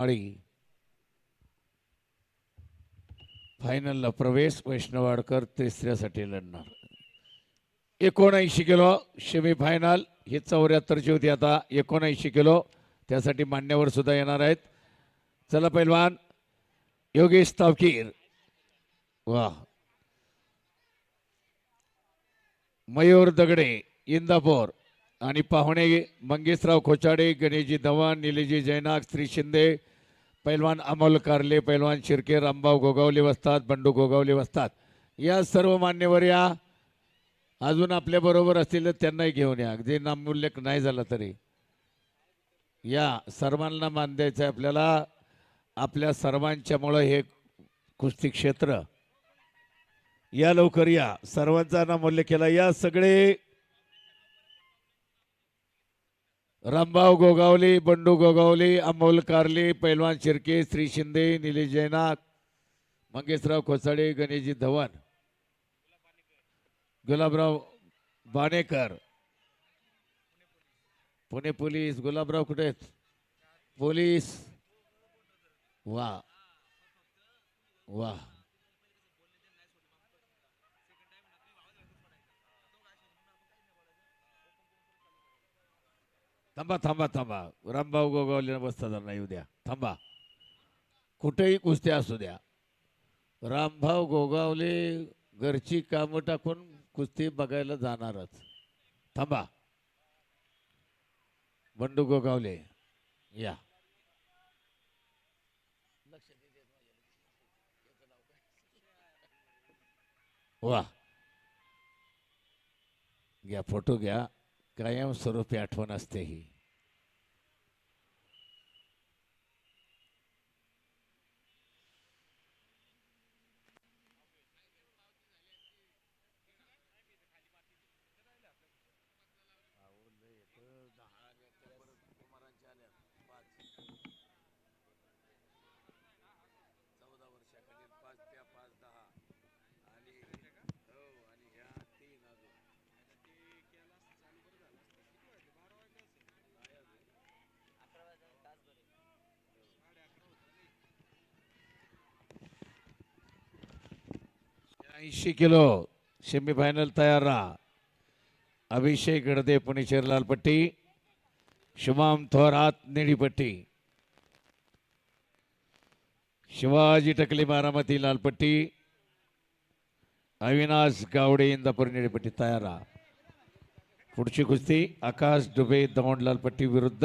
आणि फायनलला प्रवेश वैष्णवाडकर तिसऱ्यासाठी लढणार. एकोणऐंशी किलो सेमीफायनल ही चौऱ्याहत्तरची होती आता एकोणऐंशी किलो. त्यासाठी मान्यवर सुद्धा येणार आहेत. चला पैलवान योगेश तावकीर. वा. मयूर दगडे इंदापूर. आणि पाहुणे मंगेशराव खोचाडे गणेशजी धवन निलेजी जैनाक श्री शिंदे पैलवान अमोल कारले पैलवान शिर्के रामभाऊ गोगावले बसतात बंडू गोगावले बसतात. या सर्व मान्यवर या अजून आपल्या बरोबर असतील तर त्यांनाही घेऊन या. अगदी नामूल्यक नाही झाला तरी. या सर्वांना मान द्यायचं आहे आपल्याला. आपल्या सर्वांच्यामुळं हे कुस्ती क्षेत्र. या लवकर या. सर्वांचा नामूल्य केला. या सगळे रामभाऊ गोगावले बंडू गोगावले अमोल कारले पैलवान शिर्के श्री शिंदे निलेश जैनाक मंगेशराव खोसाडे गणेशजी धवन गुलाबराव बाणेकर. पुणे पोलीस गुलाबराव कुठे आहेत? पोलीस. वा. वा. थांबा थांबा थांबा. रामभाऊ गोगावलेला बसता नाही उद्या थांबा. कुठेही कुस्त्या असू द्या. रामभाऊ गोगावले घरची कामं टाकून कुस्ती बघायला जाणारच. थांबा. बंडू गोगावले या. वा. घ्या फोटो घ्या. कायम स्वरूपी आठवण असते ही. ऐंशी किलो सेमीफायनल तयार राहा. अभिषेक गडदे पुणे शहर लालपट्टी शुभाम थोरात निळीपट्टी शिवाजी टकले बारामती लालपट्टी अविनाश गावडे इंदापूर निळीपट्टी तयार राहा. पुढची कुस्ती आकाश डुबे दौंड लालपट्टी विरुद्ध.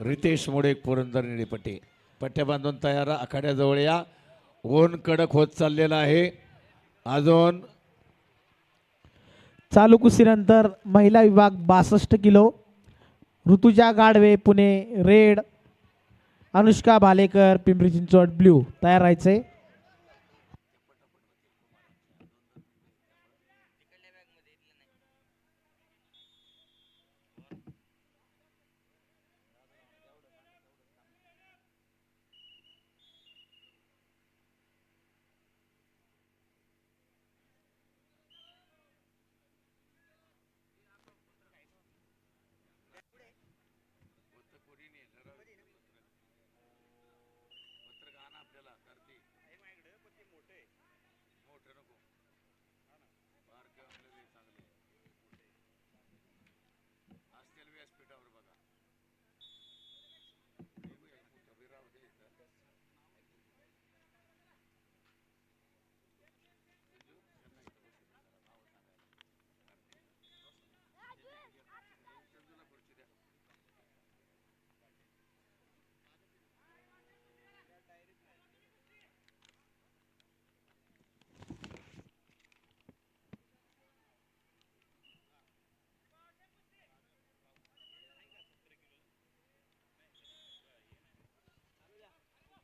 रितेश मोडे पुरंदर निळीपट्टी पट्ट्या बांधून तयार राहा. आखाड्याजवळ या. ऊन कडक होत चाललेला आहे. अजून चालू कुस्तीनंतर महिला विभाग बासष्ट kilo Rutuja Gadve Pune red Anushka Bhalekar Pimpri Chinchwad blue तयार राहायचे.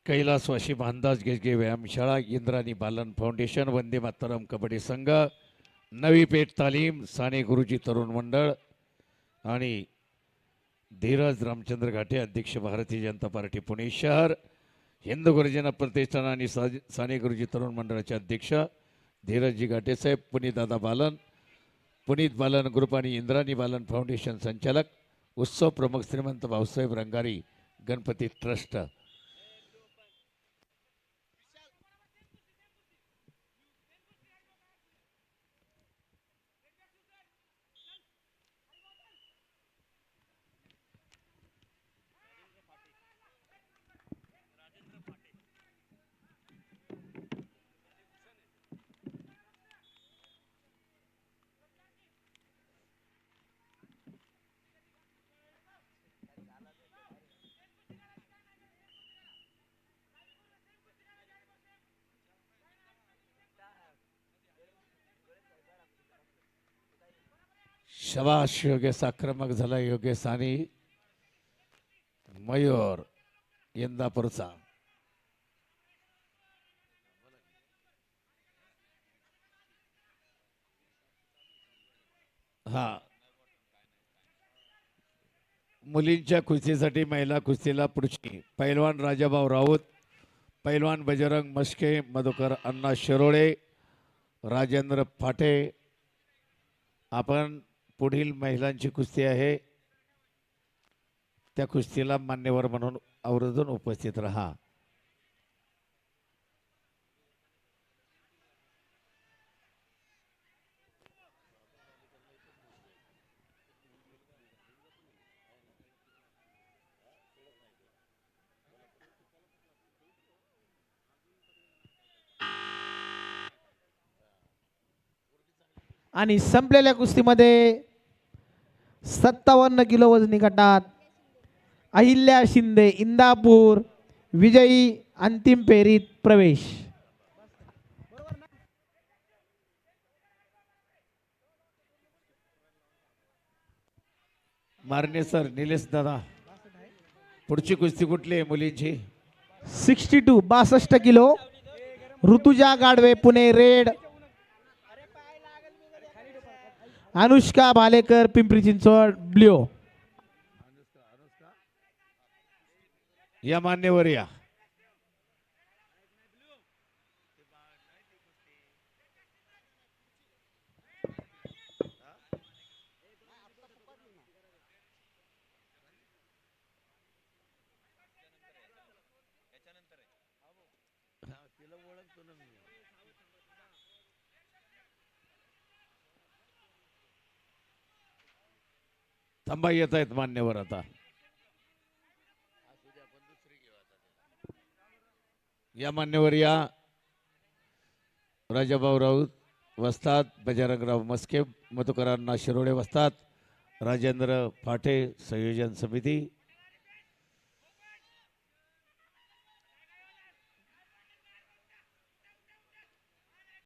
कैलासवाशी भानदास गेजगे व्यायामशाळा इंद्राणी बालन फाउंडेशन वंदे मातरम कबड्डी संघ नवी पेठ तालीम साने गुरुजी तरुण मंडळ आणि धीरज रामचंद्र घाटे अध्यक्ष भारतीय जनता पार्टी पुणे शहर हिंदू गुरुजन प्रतिष्ठान आणि सा- साने गुरुजी तरुण मंडळाचे अध्यक्ष धीरजजी घाटेसाहेब पुनीतदादा बालन पुनीत बालन ग्रुप आणि इंद्राणी बालन फाउंडेशन संचालक उत्सव प्रमुख श्रीमंत भाऊसाहेब रंगारी गणपती ट्रस्ट. शबाश योगेश आक्रमक झाला योगेश आणि मयूर इंदापूरचा हा. मुलींच्या कुस्तीसाठी महिला कुस्तीला पुढची पैलवान राजाभाऊ राऊत पैलवान बजरंग मस्के मधुकर अण्णा शिरोळे राजेंद्र फाटे. आपण पुढील महिलांची कुस्ती आहे. त्या कुस्तीला मान्यवर म्हणून आवर्जून उपस्थित राहा. आणि संपलेल्या कुस्तीमध्ये सत्तावन्न किलो वजनी गटात अहिल्या शिंदे इंदापूर विजयी अंतिम फेरीत प्रवेश. मारणे सर निलेश दादा. पुढची कुस्ती कुठली आहे मुलींची? सिक्स्टी टू बासष्ट kilo Rutuja Gadve Pune red. Anushka Bhalekar Pimpri Chinchwad blue या मान्यवर या. थांबा येत आहेत मान्यवर आता. या मान्यवर या. राजाभाऊ राऊत वस्तात बजरंगराव मस्के मधुकरांना शिरोडे वस्तात राजेंद्र फाटे संयोजन समिती